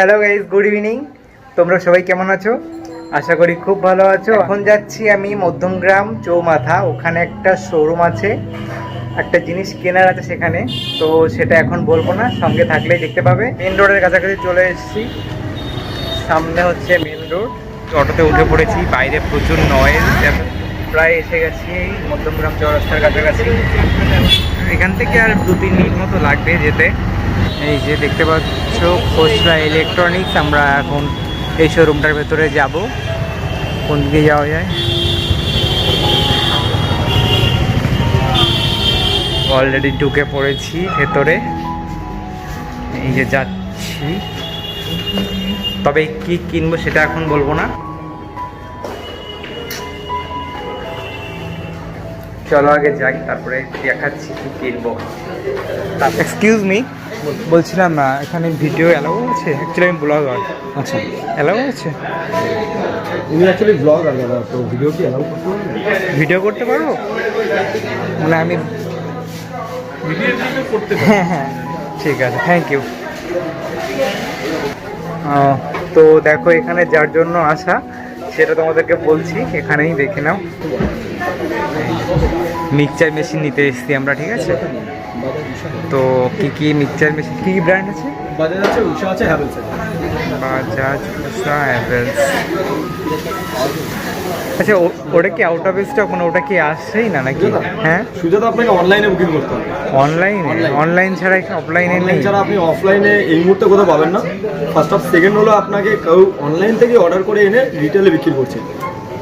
Hello guys good evening তোমরা সবাই কেমন আছো? আশা করি খুব ভালো আছো। এখন যাচ্ছি আমি মধ্যমগ্রাম চৌমাথা। ওখানে একটা শোরুম আছে। একটা জিনিস কেনার আছে সেখানে। তো সেটা এখন বলব না, সঙ্গে থাকলেই দেখতে পাবে। মেন রোডের কাছাকাছি চলে এসেছি। সামনে হচ্ছে মেন রোড অটোতে উঠে পড়েছি। বাইরে প্রচুর নয়েজ প্রায় এসে গেছি এই মধ্যমগ্রাম চৌরাস্তার কাছাকাছি। এখান থেকে আর দু তিন মিনিট মতো লাগবে যেতে। এই যে দেখতে পাচ্ছ খোসরা ইলেকট্রনিক্স আমরা এখন এই শোরুমটার ভেতরে যাব। কোন দিকে যাওয়া যায়? অলরেডি ঢুকে পড়েছি ভেতরে। এই যে যাচ্ছি। তবে কি কিনবো সেটা এখন বলব না। চলো আগে যাই, তারপরে দেখাচ্ছি কি কিনবো। এক্সকিউজ মি বলছিলাম না এখানে ভিডিও অ্যালাউ আছে? অ্যাকচুয়ালি আমি ব্লগার আচ্ছা। অ্যালাউ আছে? উনি অ্যাকচুয়ালি ব্লগ আর দাদা তো ভিডিও কি অ্যালাউ করতে ভিডিও করতে পারব মানে আমি করতে হ্যাঁ হ্যাঁ। ঠিক আছে থ্যাংক ইউ তো দেখো এখানে যার জন্য আসা সেটা তোমাদেরকে বলছি এখানেই দেখে নাও। মিক্সচার মেশিন নিতে এসেছি আমরা ঠিক আছে? তো কি কি মিক্সচার মেশিন কি কি ব্র্যান্ড আছে? বাজাজ আছে উষা আছে হ্যাভেলস আছে বাজাজ উষা হ্যাভেলস আচ্ছা ওটা কি আউট অফ স্টক মানে ওটা কি আসছেই না নাকি? হ্যাঁ? সুজাতা আপনাকে অনলাইনে বুকিং করতে হবে। অনলাইনে. অনলাইন ছাড়া অফলাইনে নেই? ছাড়া আপনি অফলাইনে এই মুহূর্তে কোথাও পাবেন না। ফার্স্ট অফ সেকেন্ড হলো আপনাকে কেউ অনলাইন থেকে অর্ডার করে এনে রিটেলে বিক্রি করছে।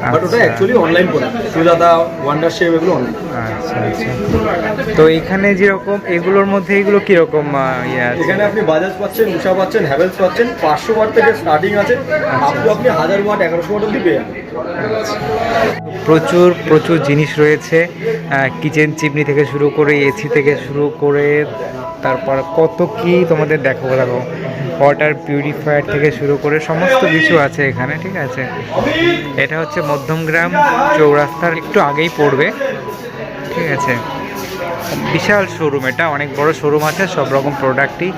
বাট ওটা আচ্ছা। Actually online product Sujata wonder shape এগুলো অনলাইন আচ্ছা আচ্ছা। তো এখানে যেরকম এগুলোর মধ্যে এগুলো কীরকম ইয়ে আছে? এখানে আপনি বাজাজ পাচ্ছেন উষা পাচ্ছেন হ্যাভেলস পাচ্ছেন পাঁচশো ওয়াট থেকে স্টার্টিং আছে। আপনি আপনি হাজার ওয়াট এগারোশো ওয়াট অব্দি পেয়ে প্রচুর প্রচুর জিনিস রয়েছে। কিচেন চিমনি থেকে শুরু করে এসি থেকে শুরু করে তারপর কত কি তোমাদের দেখো দেখো ওয়াটার পিউরিফায়ার থেকে শুরু করে সমস্ত কিছু আছে এখানে, ঠিক আছে? এটা হচ্ছে মধ্যমগ্রাম চৌরাস্তার, একটু আগেই পড়বে, ঠিক আছে? বিশাল শোরুম এটা, অনেক বড় শোরুম আছে, সব রকম প্রোডাক্টই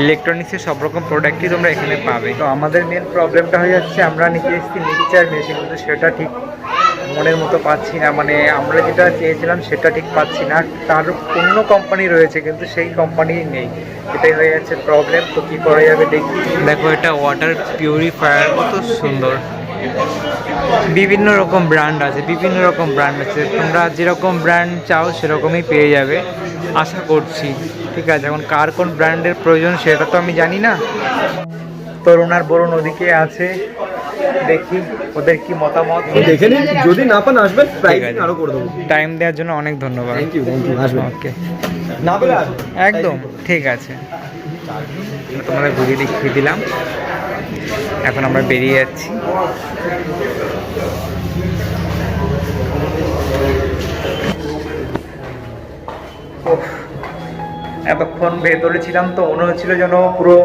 ইলেকট্রনিক্সের সব রকম প্রোডাক্টই তোমরা এখানে পাবে। তো আমাদের মেন প্রবলেমটা হয়ে যাচ্ছে, আমরা নিতে এসেছি মিক্সচার মেশিন কিন্তু সেটা ঠিক মনের মতো পাচ্ছি না। মানে আমরা যেটা চেয়েছিলাম সেটা ঠিক পাচ্ছি না। তার অন্য কোম্পানি রয়েছে কিন্তু সেই কোম্পানি নেই। এটাই হয়ে যাচ্ছে প্রবলেম তো কী করা যাবে দেখি। দেখো এটা ওয়াটার পিউরিফায়ার কত সুন্দর। বিভিন্ন রকম ব্র্যান্ড আছে বিভিন্ন রকম ব্র্যান্ড আছে। তোমরা যেরকম ব্র্যান্ড চাও সেরকমই পেয়ে যাবে। আশা করছি। ঠিক আছে এখন কার কোন ব্র্যান্ডের প্রয়োজন সেটা তো আমি জানি না। তরুণ আর বরুণ ওদিকে আছে। দেখি ওদের কি মতামত? দেখে নিন যদি না পান আসবেন প্রাইসিং আরও করে দেবো। টাইম দেওয়ার জন্য অনেক ধন্যবাদ। থ্যাংক ইউ থ্যাংক ইউ আসবেন। ওকে না পেলে একদম ঠিক আছে। তোমরা ঘুরিয়ে দেখিয়ে দিলাম। এখন আমরা বেরিয়ে যাচ্ছি। এতক্ষণ ভেতরে ছিলাম তো মনে হচ্ছিল যেন পুরো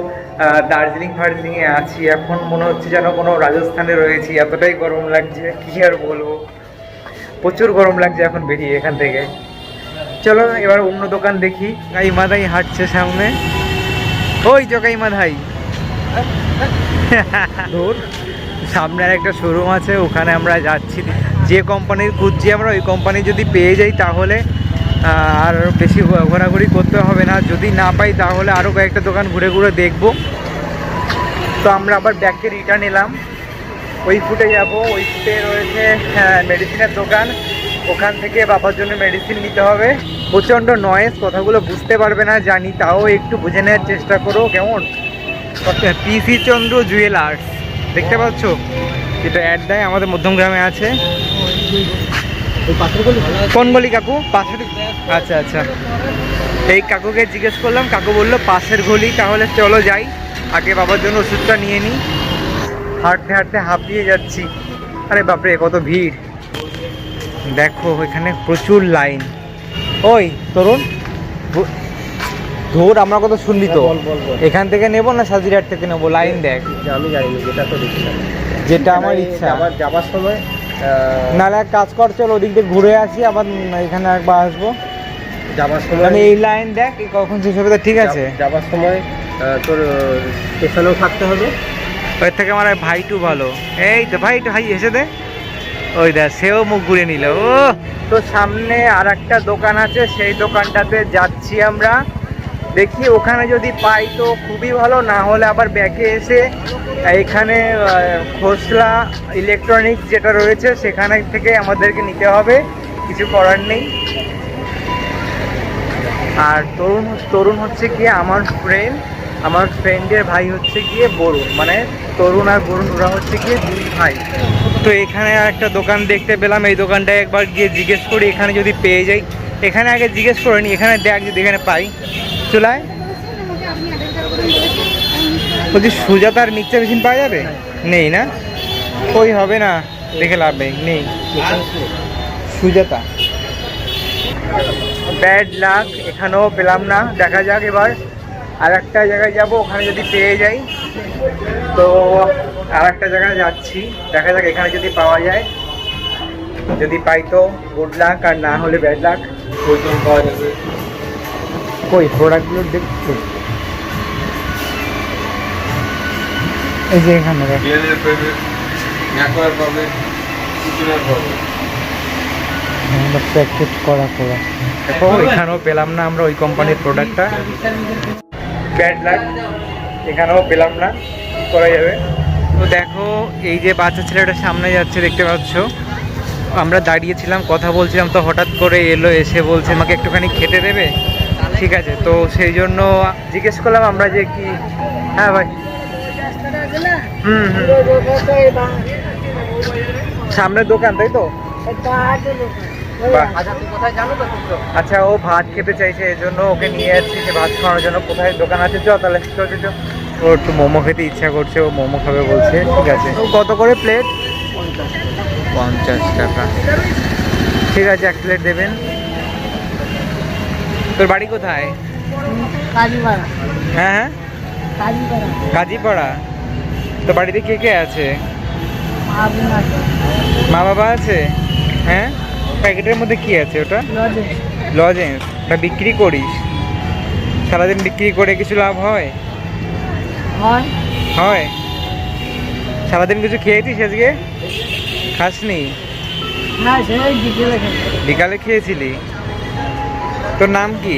দার্জিলিং ফার্জিলিংয়ে আছি। এখন মনে হচ্ছে যেন কোনো রাজস্থানে রয়েছি। এতটাই গরম লাগছে কি আর বলব? প্রচুর গরম লাগছে এখন বেরিয়ে এখান থেকে। চলো এবার অন্য দোকান দেখি। গাই মাদাই হাঁটছে সামনে। ওই তো গাই মাধাই ধুর সামনে আর একটা শোরুম আছে ওখানে আমরা যাচ্ছি। যে কোম্পানির খুঁজছি আমরা ওই কোম্পানি যদি পেয়ে যাই তাহলে আর বেশি ঘোরাঘুরি করতে হবে না। যদি না পাই তাহলে আরও কয়েকটা দোকান ঘুরে ঘুরে দেখব। তো আমরা আবার ব্যাগকে রিটার্ন এলাম। ওই ফুটে যাব। ওই ফুটে রয়েছে মেডিসিনের দোকান। ওখান থেকে বাবার জন্য মেডিসিন নিতে হবে। প্রচণ্ড নয়েজ কথাগুলো বুঝতে পারবে না, জানি, তাও একটু বুঝে নেওয়ার চেষ্টা করো। কেমন? পিসি চন্দ্র জুয়েলার্স দেখতে পাচ্ছ? যেটা অ্যাড দেয় আমাদের মধ্যমগ্রামে আছে। কোন গলি কাকু? পাশের আচ্ছা আচ্ছা। এই কাকুকে জিজ্ঞেস করলাম কাকু বলল পাশের গলি তাহলে চলো যাই। আগে বাবার জন্য ওষুধটা নিয়ে নিই হাঁটতে হাঁটতে হাঁপিয়ে যাচ্ছি। আরে বাপরে কত ভিড়। দেখো এখানে প্রচুর লাইন। ওই তরুণ ধুর আমরা কত শুনবি তো। এখান থেকে নেব না সাজিরহাট থেকে নেব? লাইন দেখ। আমি জানি না যেটা তো যেটা আমার ইচ্ছা। আবার যাবার সময় নাহলে এক কাজ কর চলো ওদিক দিয়ে ঘুরে আসি আবার এখানে একবার আসব। যাবার সময় মানে এই লাইন দেখ কখন শেষ হবে ঠিক আছে। যাবার সময় তোর স্টেশনেও থাকতে হবে। ওর থেকে আমার ভাইটু ভালো। এই তো ভাই হাই এসে দে। ওই দেখ সেও মুখ ঘুরে নিল। ও তো সামনে আর একটা দোকান আছে সেই দোকানটাতে যাচ্ছি আমরা। দেখি ওখানে যদি পাই তো খুবই ভালো, না হলে আবার ব্যাকে এসে এখানে খোসলা ইলেকট্রনিক্স যেটা রয়েছে সেখানে থেকে আমাদেরকে নিতে হবে, কিছু করার নেই। আর তরুণ তরুণ হচ্ছে গিয়ে আমার ফ্রেন্ড আমার ফ্রেন্ডের ভাই হচ্ছে গিয়ে বরুণ মানে তরুণ আর বরুণ, ওরা হচ্ছে গিয়ে দুই ভাই। তো এখানে একটা দোকান দেখতে পেলাম, এই দোকানটায় একবার গিয়ে জিজ্ঞেস করি, এখানে যদি পেয়ে যাই এখানে আগে জিজ্ঞেস করে নি, এখানে দেখ যদি এখানে পাই। চুলায়? বলছি সুজাতার মিক্সচার মেশিন পাওয়া যাবে? নেই না? ওই হবে না, দেখে লাভ নেই নেই। সুজাতা। ব্যাড লাক, এখানেও পেলাম না। দেখা যাক এবার আর একটা জায়গায় যাব, ওখানে যদি পেয়ে যাই। তো আর একটা জায়গায় যাচ্ছি, দেখা যাক এখানে যদি পাওয়া যায়। যদি পাই তো গুড লাক আর না হলে ব্যাড লাক পাওয়া যাবে কই প্রোডাক্টগুলো দেখছ? এই যে এখানে দেখ। পাবে ন্যাকোয়ার পাবে সিজনের পাবে। প্যাকেট করা করা। এখানেও পেলাম না আমরা ওই কোম্পানির প্রোডাক্টটা ব্যাড লাক এখানেও পেলাম না। করা যাবে। তো দেখো এই যে বাচ্চা ছেলেটা সামনে যাচ্ছে দেখতে পাচ্ছ? আমরা দাঁড়িয়েছিলাম, কথা বলছিলাম, তো হঠাৎ করে এলো, এসে বলছে, আমাকে একটুখানি খেতে দেবে? ঠিক আছে, তো সেই জন্য জিজ্ঞেস করলাম, আমরা যে কি? হ্যাঁ ভাই। হুম হুম। দোকান, তাই তো? আচ্ছা ও ভাত খেতে চাইছে এই জন্য ওকে নিয়ে যাচ্ছি যে ভাত খাওয়ানোর জন্য। কোথায় দোকান আছে? চ তাহলে। ও একটু মোমো খেতে ইচ্ছা করছে, ও মোমো খাবে বলছে, ঠিক আছে। কত করে প্লেট? পঞ্চাশ টাকা ঠিক আছে এক প্লেট দেবেন। তোর বাড়ি কোথায়? কাজীপাড়া। হ্যাঁ হ্যাঁ? কাজীপাড়া। তোর বাড়িতে কে কে আছে? মা বাবা আছে? হ্যাঁ? প্যাকেটের মধ্যে কি আছে ওটা? লজেন্স। ওটা বিক্রি করিস? সারাদিন বিক্রি করে কিছু লাভ হয়? হয়। হয়? সারাদিন কিছু খেয়েছিস আজকে? খাসনি? না সেই বিকেলে খেয়েছিলি? তোর নাম কি?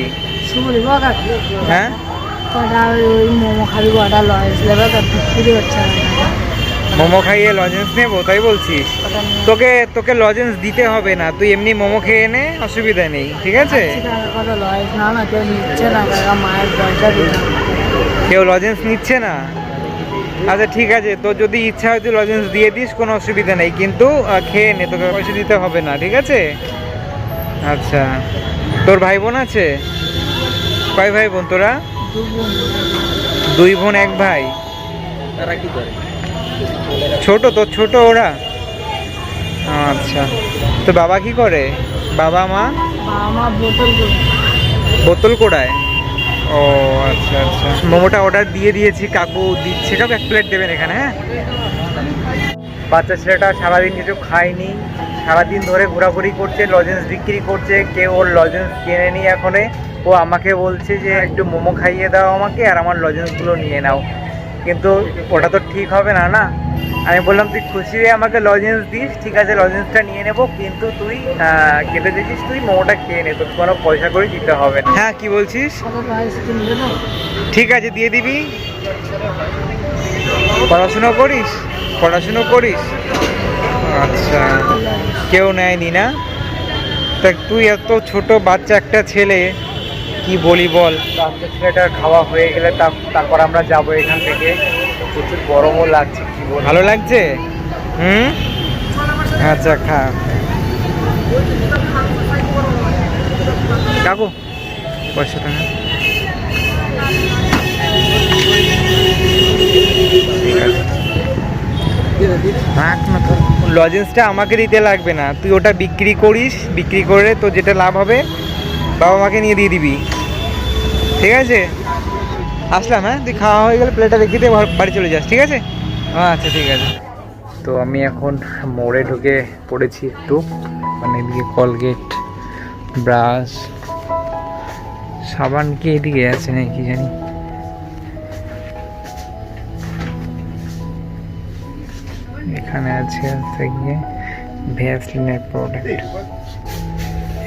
হ্যাঁ? মোমো খাইয়ে লজেন্স নেব তাই বলছিস? তোকে তোকে লজেন্স দিতে হবে না তুই এমনি মোমো খেয়ে নে অসুবিধা নেই ঠিক আছে? মায়ের কেউ লজেন্স নিচ্ছে না? আচ্ছা ঠিক আছে তোর যদি ইচ্ছা হয় তুই লজেন্স দিয়ে দিস কোনো অসুবিধা নেই কিন্তু খেয়ে নে তোকে পয়সা দিতে হবে না ঠিক আছে? আচ্ছা তোর ভাই বোন আছে? কয় ভাই বোন তোরা? দুই বোন এক ভাই। তারা কি করে? ছোট তোর ছোট ওরা। আচ্ছা তো বাবা কি করে? বাবা মা? মা বোতল বোতল কোড়ায়? ও আচ্ছা আচ্ছা। মোমোটা অর্ডার দিয়ে দিয়েছি, কাকু দিচ্ছে কাকু এক প্লেট দেবেন এখানে হ্যাঁ? বাচ্চা ছেলেটা সারাদিন কিছু খায়নি, সারাদিন ধরে ঘোরাঘুরি করছে লজেন্স বিক্রি করছে, কেউ ওর লজেন্স কিনে নি এখনে। ও আমাকে বলছে যে, একটু মোমো খাইয়ে দাও আমাকে, আর আমার লজেন্সগুলো নিয়ে নাও। কিন্তু ওটা তো ঠিক হবে না না? আমি বললাম তুই খুশি হয়ে আমাকে লজেন্স দিস ঠিক আছে লজেন্সটা নিয়ে নেব কিন্তু তুই খেতে দিচ্ছিস তুই মোমোটা খেয়ে নে তোর কোনো পয়সা করে দিতে হবে না। হ্যাঁ কি বলছিস? কটা ঠিক আছে দিয়ে দিবি। পড়াশুনো করিস? পড়াশুনো করিস? আচ্ছা কেউ নেয়নি না? তা তুই এত ছোট বাচ্চা একটা ছেলে কি বলি বল? ছেলেটার খাওয়া হয়ে গেলে তারপর আমরা যাব এখান থেকে। প্রচুর গরমও লাগছে কি ভালো লাগছে? হুম? আচ্ছা খা। কাকু পয়সা টাকা লজেন্সটা আমাকে দিতে লাগবে না। তুই ওটা বিক্রি করিস বিক্রি করে তো যেটা লাভ হবে বাবা মাকে নিয়ে দিয়ে দিবি। ঠিক আছে? আসলাম হ্যাঁ? তুই খাওয়া হয়ে গেলে প্লেটটা রেখে দিয়ে বাড়ি চলে যাস, ঠিক আছে? আচ্ছা ঠিক আছে। তো আমি এখন মোড়ে ঢুকে পড়েছি একটু। মানে এদিকে কলগেট ব্রাশ সাবান কি এদিকে আছে নাকি জানি? এখানে আছে হচ্ছে গিয়ে ভ্যাসলিনের প্রোডাক্ট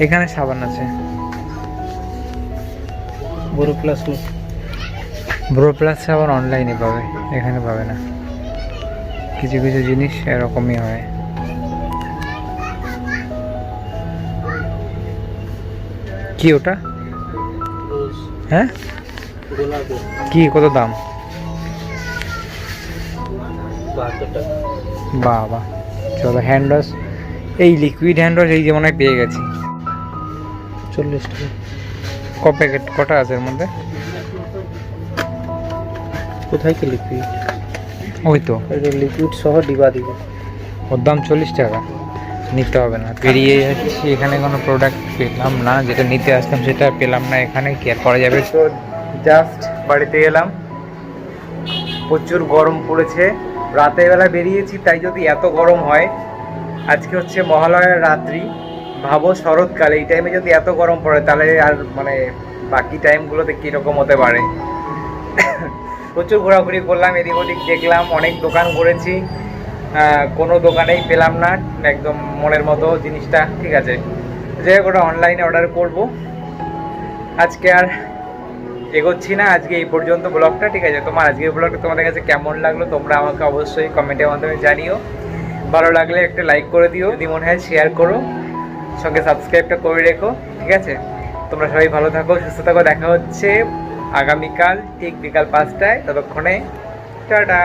এখানে সাবান আছে। বড় প্লাস ব্রো প্লাস আবার অনলাইনে পাবে এখানে পাবে না। কিছু কিছু জিনিস এরকমই হয়। কি ওটা? হ্যাঁ? কি কত দাম? বাবা চলো হ্যান্ড ওয়াশ এই লিকুইড হ্যান্ড ওয়াশ এই যে মনে হয় পেয়ে গেছি। চল্লিশ টাকা। ক প্যাকেট কটা আছে এর মধ্যে? কোথায় কি লিকুইড? ওই তো। লিকুইড সহ ডিবা দিবে। ওর দাম চল্লিশ টাকা। নিতে হবে না। পেরিয়ে যাচ্ছি এখানে কোনো প্রোডাক্ট পেলাম না। যেটা নিতে আসতাম সেটা পেলাম না এখানে। কি আর করা যাবে? তো জাস্ট বাড়িতে এলাম। প্রচুর গরম পড়েছে। রাতের বেলা বেরিয়েছি তাই যদি এত গরম হয় আজকে হচ্ছে মহালয়ার রাত্রি। ভাবো শরৎকালে এই টাইমে যদি এত গরম পড়ে, তাহলে আর মানে বাকি টাইমগুলোতে কীরকম হতে পারে? প্রচুর ঘোরাঘুরি করলাম, এদিক ওদিক দেখলাম, অনেক দোকান ঘুরেছি। কোনো দোকানেই পেলাম না, একদম মনের মতো জিনিসটা, ঠিক আছে। যাই হোক, ওটা অনলাইনে অর্ডার করব। আজকে আর এগোচ্ছি না, আজকে এই পর্যন্ত ব্লগটা ঠিক আছে? তোমার আজকে ব্লগটা তোমাদের কাছে কেমন লাগল, তোমরা আমাকে অবশ্যই কমেন্টের মাধ্যমে জানিও। ভালো লাগলে একটা লাইক করে দিও, যদি মনে হয় শেয়ার করো। সঙ্গে সাবস্ক্রাইবটা করে রেখো, ঠিক আছে? তোমরা সবাই ভালো থাকো, সুস্থ থাকো, দেখা হচ্ছে আগামীকাল ঠিক বিকাল পাঁচটায়, ততক্ষণে টাটা।